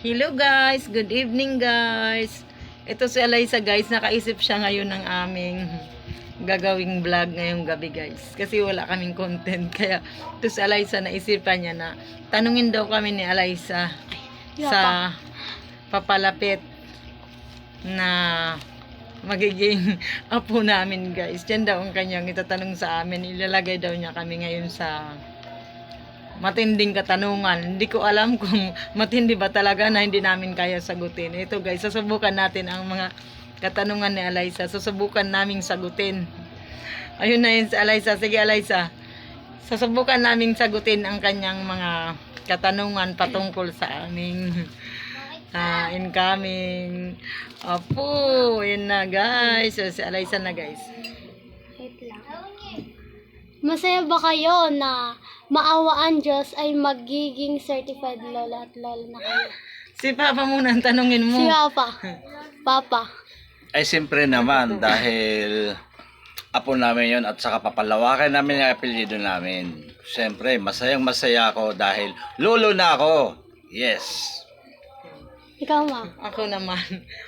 Hello guys, good evening guys. Ito si Eliza guys, nakaisip siya ngayon ng aming gagawing vlog ngayong gabi guys. Kasi wala kaming content. Kaya ito si Eliza naisipan niya na tanungin daw kami ni Eliza sa papalapit na magiging apo namin guys. Yan daw ang kanyang itatanong sa amin. Ilalagay daw niya kami ngayon sa matinding katanungan. Hindi ko alam kung matindi ba talaga na hindi namin kaya sagutin. Ito guys, susubukan natin ang mga katanungan ni Eliza. Susubukan naming sagutin. Ayun na yun si Eliza. Sige Eliza. Susubukan naming sagutin ang kanyang mga katanungan patungkol sa aming ah, incoming apo. Yun na guys. So, si Eliza na guys. Masaya ba kayo na maawaan Diyos ay magiging certified lola at lola na kayo? Si Papa muna ang tanungin mo. Si Papa. Papa. Ay siyempre naman dahil apo namin yon at saka papalawakan namin ang apelyido namin. Siyempre, masayang masaya ako dahil lolo na ako. Yes. Ikaw ma. Ako naman.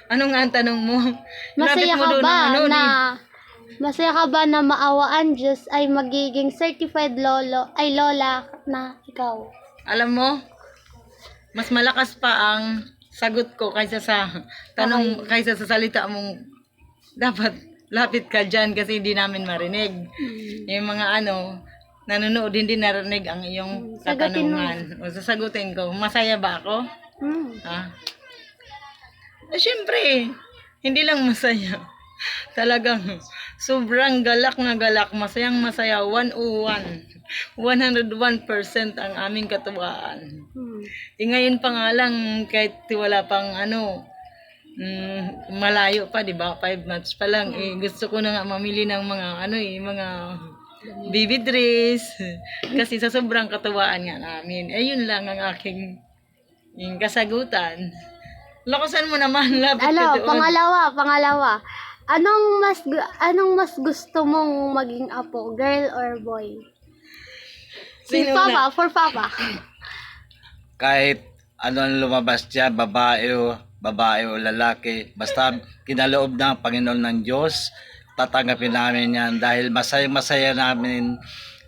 Ano nga ang tanong mo? Masaya Lapit mo ka doon ba ang ano, na Masaya ka ba na maawaan Diyos ay magiging certified lolo ay lola na ikaw? Alam mo, mas malakas pa ang sagot ko kaysa sa tanong, kaysa sa salita mong dapat lapit ka dyan kasi hindi namin marinig. Yung mga ano, nanonood hindi narinig ang iyong mo. katanungan. O sasagutin ko, masaya ba ako? Hmm. Ha? Eh, syempre, hindi lang masaya. Talagang sobrang galak na galak, masayang masaya, 101. 101% ang aming katuwaan. Hmm. Eh, ngayon pa nga lang, kahit wala pang ano, mm, malayo pa, di ba? Five months pa lang. Eh, gusto ko na nga mamili ng mga, ano eh, mga baby dress. Kasi sa sobrang katuwaan nga namin. Eh, yun lang ang aking yung kasagutan. Lakasan mo naman, lapit Ano, ka doon. pangalawa, pangalawa. Anong mas gu- anong mas gusto mong maging apo, girl or boy? Si Sino Papa, na? for Papa. Kahit ano ang lumabas dyan, babae o babae o lalaki, basta kinaloob ng Panginoon ng Diyos, tatanggapin namin yan dahil masayang masaya namin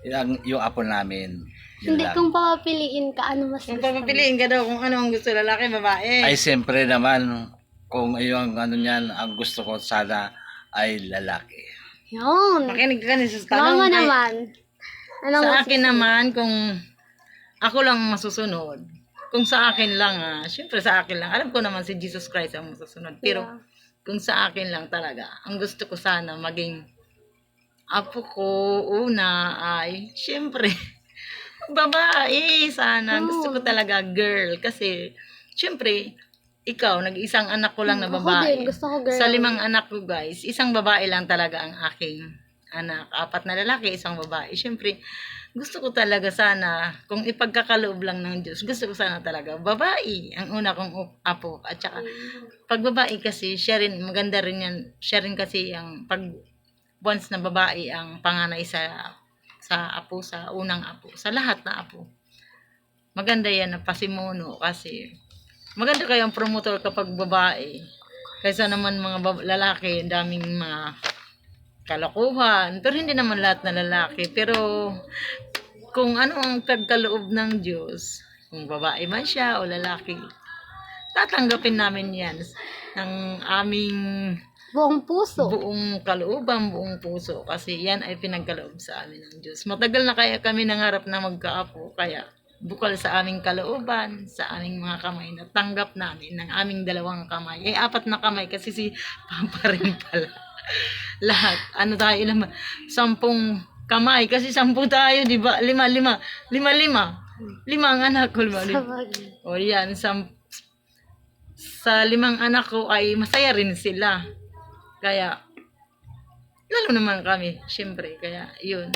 yung, yung apo namin. Yun Hindi, lang. kung papapiliin ka, ano mas Kung gusto mo? papapiliin ka daw kung ano ang gusto lalaki, babae. Ay siyempre naman, kung yung ano niyan, ang gusto ko sana ay lalaki. Yun. Makinig ka na sa tanong. Ay, naman. Anong sa akin naman, kung ako lang masusunod, kung sa akin lang, ah, syempre sa akin lang, alam ko naman si Jesus Christ ang masusunod. Pero Yeah. kung sa akin lang talaga, ang gusto ko sana maging apo ko una ay, syempre, babae sana. Gusto ko talaga girl. Kasi, syempre, ikaw, nag-isang anak ko lang na Ako babae. din, gusto ko girl. Sa limang anak ko guys, isang babae lang talaga ang aking anak. Apat na lalaki, isang babae. Siyempre, gusto ko talaga sana, kung ipagkakaloob lang ng Diyos, gusto ko sana talaga babae ang una kong apo. At saka, pag babae kasi, siya rin, maganda rin yan, siya rin kasi ang pag once na babae ang panganay sa sa apo, sa unang apo, sa lahat na apo. Maganda yan na pasimuno kasi maganda kayang promotor kapag babae. Kaysa naman mga lalaki, ang daming mga kalokohan. Pero hindi naman lahat na lalaki. Pero kung ano ang pagkaloob ng Diyos, kung babae man siya o lalaki, tatanggapin namin yan ng aming Buong puso. buong kalooban, buong puso. Kasi yan ay pinagkaloob sa amin ng Diyos. Matagal na kaya kami nangarap na magkaapo. Kaya bukal sa aming kalooban, sa aming mga kamay, natanggap namin ng aming dalawang kamay. Eh, apat na kamay kasi si Papa rin pala. Lahat. Ano tayo, ilan ba? Sampung kamay. Kasi sampu tayo, di ba? Lima, lima. Lima, lima. Lima ang anak ko. Lima, lima. O yan, sa, sa limang anak ko ay masaya rin sila. Kaya, lalo naman kami, syempre. Kaya, yun.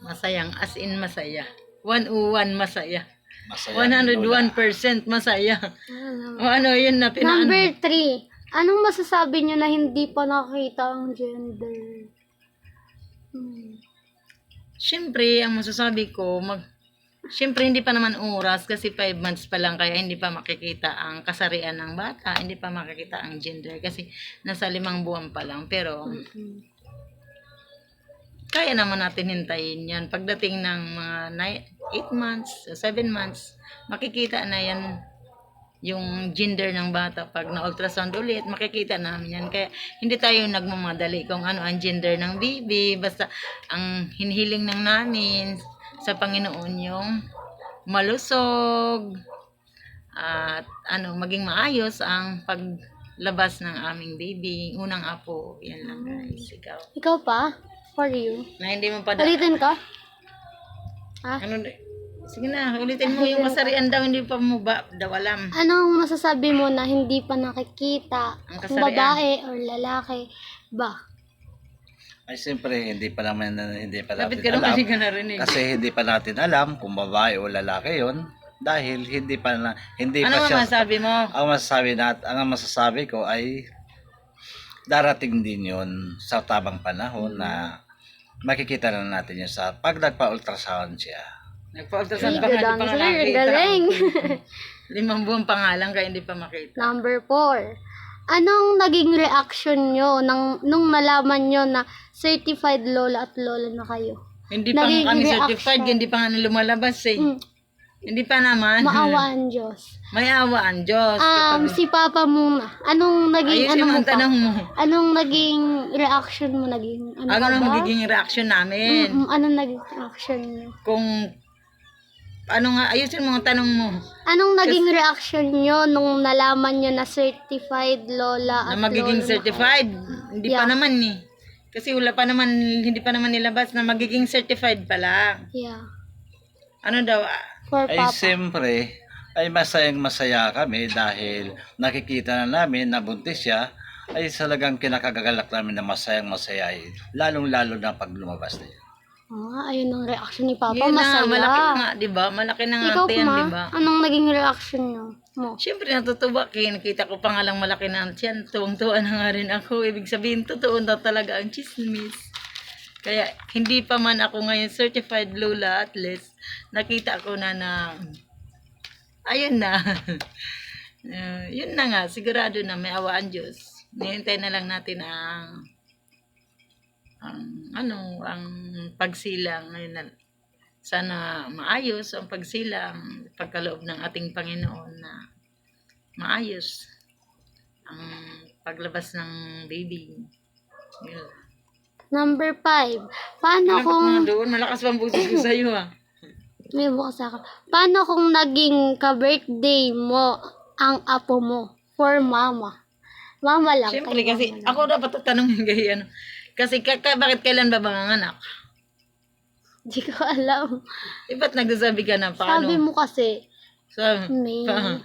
Masayang, as in masaya. 101 masaya. Masaya. 101% masaya. Ano? O ano, yun na pinaan. Number three. Anong masasabi nyo na hindi pa nakita ang gender? Hmm. Syempre, ang masasabi ko, mag, Siyempre, hindi pa naman oras kasi 5 months pa lang kaya hindi pa makikita ang kasarian ng bata, hindi pa makikita ang gender kasi nasa limang buwan pa lang. Pero, kaya naman natin hintayin yan. Pagdating ng mga 8 months, 7 months, makikita na yan yung gender ng bata. Pag na-ultrasound ulit, makikita namin yan. Kaya hindi tayo nagmamadali kung ano ang gender ng baby. Basta ang hinihiling ng namin sa Panginoon yung malusog at ano maging maayos ang paglabas ng aming baby. Unang apo. Yan lang guys. Ikaw. Ikaw pa? For you? Na hindi mo pa Ulitin ka? Ah, Ano Sige na, ulitin mo yung kasarian daw, hindi pa mo ba daw alam. anong masasabi mo na hindi pa nakikita Ang kung kasarian. babae or lalaki ba? Ay siyempre, hindi pa naman hindi pa Lapit natin ka naman alam. hindi ka narinig. Kasi hindi pa natin alam kung babae o lalaki yon dahil hindi pa na hindi Ano pa siya masabi mo? ang masasabi nat ang masasabi ko ay darating din yon sa tamang panahon na makikita na natin yun sa pag nagpa-ultrasound siya. Nagpa-ultrasound pa nga, hindi gadang pa nga sir, nakita. galing. Limang buwan pa nga lang, kaya hindi pa makita. Number four. Anong naging reaction nyo nang, nung nalaman nyo na certified lola at lola na kayo? Hindi pa nga Naging kami reaction. certified, hindi pa nga lumalabas eh. Mm, Hindi pa naman. maawaan Diyos. May awa ang Diyos. Um, si Papa muna. Anong naging, Ayun ano yung mo ang pa? tanong mo. Anong naging reaction mo? Naging, ano Ano ka ang ba? magiging reaction namin? Mm, anong naging reaction nyo? Kung, ano nga, ayusin mo ang tanong mo. Anong naging reaction nyo nung nalaman nyo na certified lola Na at magiging lolo certified. Hindi pa Yeah. naman eh. Kasi wala pa naman, hindi pa naman nilabas na magiging certified pa lang. Na? Yeah. Ano daw, ah, For Ay Papa. siyempre, ay masayang masaya kami dahil nakikita na namin na buntis siya ay talagang kinakagalak namin na masayang masaya ay lalong lalo na pag lumabas na yun. Ah, ayun ang reaction ni Papa. yun na, Masaya. malaki na nga, di ba? Malaki na nga Ikaw ate yan, ma, di ba? anong naging reaction nyo? Mo? Siyempre natutuwa kaya nakita ko pa nga lang malaki na ang tiyan. Tuwang-tuwa na nga rin ako. Ibig sabihin, totoo na talaga ang chismis. Kaya hindi pa man ako ngayon certified Lola at least nakita ko na na ayun na. Uh, yun na nga, sigurado na may awaan Diyos. Nihintay na lang natin ang ang ano, ang pagsilang ngayon na sana maayos ang pagsilang pagkaloob ng ating Panginoon na maayos ang paglabas ng baby. Yun. Number five. Paano Dapat kung... doon, malakas pa ang boses ko sa'yo ah. May bukas ako. Paano kung naging ka-birthday mo ang apo mo for mama? Mama lang. Siyempre kay kasi mama lang. ako dapat tatanungin kayo ano. Kasi ka, ka- bakit kailan ba manganganak? Hindi ko alam. Eh, ba't nagsasabi ka na paano? Sabi mo kasi, Sa, May. pa,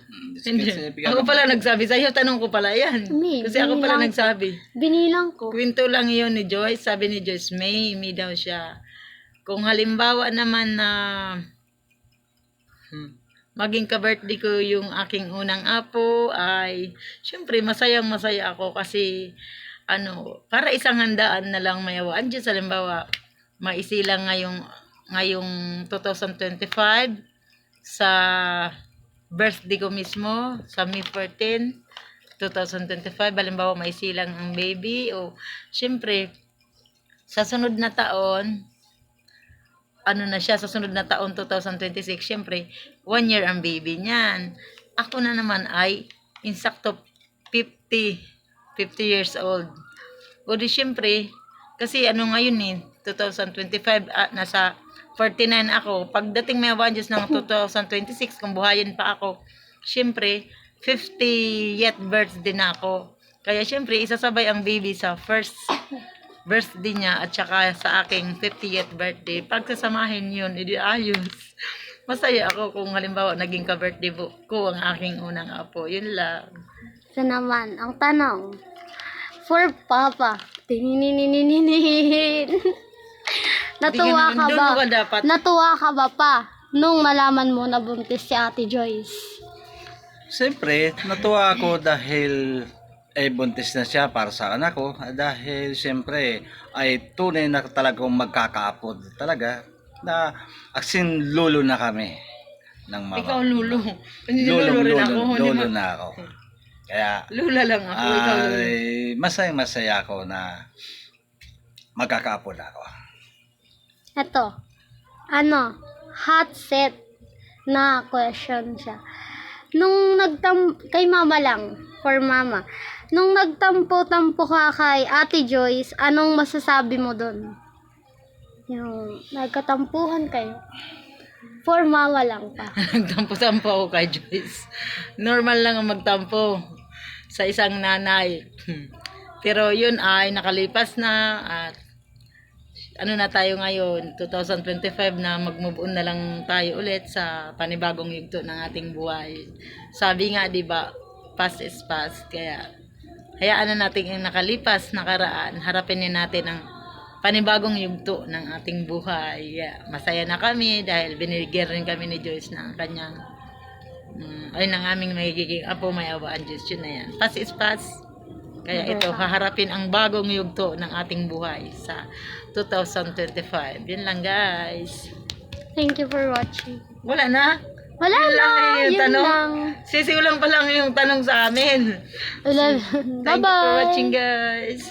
hindi. Specific Ako pala nagsabi sa'yo, tanong ko pala yan. May, Kasi ako pala nagsabi. binilang ko. Kwento lang yun ni Joyce. Sabi ni Joyce, May, May daw siya. Kung halimbawa naman na hmm, maging ka-birthday ko yung aking unang apo ay syempre masayang masaya ako kasi ano, para isang handaan na lang may awaan Diyos. Halimbawa, maisilang ngayong, ngayong 2025 sa birthday ko mismo, sa May 14, 2025, halimbawa may silang ang baby o syempre sa sunod na taon ano na siya sa sunod na taon 2026 syempre one year ang baby niyan. Ako na naman ay insakto 50 50 years old. O di syempre kasi ano ngayon eh 2025 ah, nasa 49 ako. Pagdating may awan Diyos ng 2026 kung buhayin pa ako syempre 50th birthday na ako. Kaya syempre, isasabay ang baby sa first birthday niya at saka sa aking 50th birthday. Pagsasamahin yun, edi ayos. Masaya ako kung halimbawa naging ka-birthday ko ang aking unang apo. Yun lang. Ito naman, ang tanong. For Papa. Tininininininin. Natuwa ka ba? ka dapat. Natuwa ka ba pa nung nalaman mo na buntis si Ate Joyce? Siyempre, natuwa ako dahil ay buntis na siya para sa anak ko dahil siyempre ay tunay na talagang magkakaapod talaga na aksin lulo na kami ng mama. Ikaw lulo. Hindi lulo, lulo rin lulo, ako. Lulo ma- na ako. Kaya Lula lang ako. ikaw lulo. ay masaya masaya ako na magkakaapo na ako. Ito. Ano? Hot set na question siya. Nung nagtam... Kay mama lang. For mama. Nung nagtampo-tampo ka kay Ate Joyce, anong masasabi mo dun? Yung nagkatampuhan kayo. For mama lang pa. Nagtampo-tampo ako kay Joyce. Normal lang ang magtampo sa isang nanay. Pero yun ay nakalipas na at ano na tayo ngayon, 2025 na mag-move on na lang tayo ulit sa panibagong yugto ng ating buhay. Sabi nga, di ba, past is past. Kaya, hayaan na natin yung nakalipas, nakaraan. Harapin din natin ang panibagong yugto ng ating buhay. Yeah, masaya na kami dahil binigyan rin kami ni Joyce ng kanyang mm, ay ng aming magiging apo may awaan Diyos yun na yan. Past is past. Kaya ito, haharapin ang bagong yugto ng ating buhay sa 2025. Yun lang guys. Thank you for watching. Wala na. Wala Yun lang eh, yung Yun tanong. lang. Sisiulang pa lang yung tanong sa amin. Wala. Thank you for Bye-bye. watching guys.